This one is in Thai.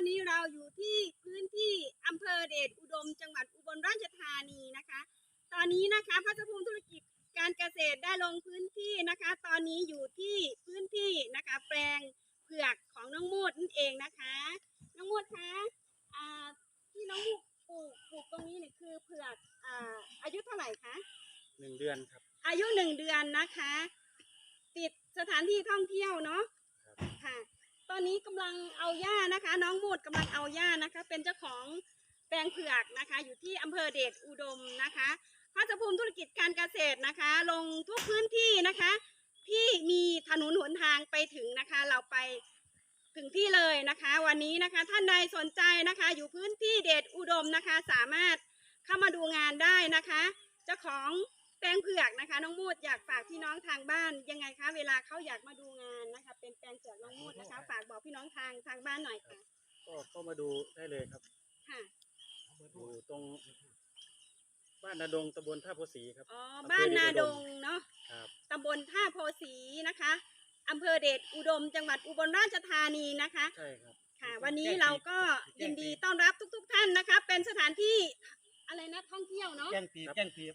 วันนี้เราอยู่ที่พื้นที่อำเภอเดชอุดม จังหวัดอุบลราชธานีนะคะ ตอนนี้นะคะพัฒภูมิธุรกิจการเกษตรได้ลงพื้นที่นะคะ ตอนนี้อยู่ที่พื้นที่นะคะ แปลงเผือกของน้องมูดนั่นเองนะคะ น้องมูดคะอ่าที่น้องมูดปลูกปลูกตรงนี้เนี่ยคือเผือกอ่าอายุเท่าไหร่คะหนึ่งเดือนครับ อายุหนึ่งเดือนนะคะ ติดสถานที่ท่องเที่ยวเนาะครับค่ะต อนนี้กำลังเอาหญ้านะคะ น้องมูดกำลังเอาหญ้านะคะ เป็นเจ้าของแปลงเผือกนะคะ อยู่ที่อำเภอเดชอุดมนะคะพัฒภูมิธุรกิจการเกษตรนะคะ ลงทุกพื้นที่นะคะที่มีถนนหนทางไปถึงนะคะ เราไปถึงที่เลยนะคะ วันนี้นะคะท่านใดสนใจนะคะ อยู่พื้นที่เดชอุดมนะคะ สามารถเข้ามาดูงานได้นะคะเจ้าของแปลงเผือกนะคะ น้องมูดอยากฝากพี่น้องทางบ้านยังไงคะ เวลาเขาอยากมาดูงานนะคะ เป็นแปลงเผือกน้องมูด นะคะฝากบอกพี่น้องทางทางบ้านหน่อยค่ะ ก็เข้ามาดูได้เลยครับค่ะอยู่ตรง บ้านนาดงตำบลท่าโพสีครับ อ๋อบ้านนาดงเนาะครับ ตำบลท่าโพสีนะคะอำเภอเดชอุดม จังหวัดอุบลราชธานีนะคะ ใช่ครับ ค่ะ วันนี้เราก็ยินดีต้อนรับทุก ๆ ท่านนะคะ เป็นสถานที่อะไรนะท่องเที่ยวเนาะ แจ้งปีบแจ้งปีบ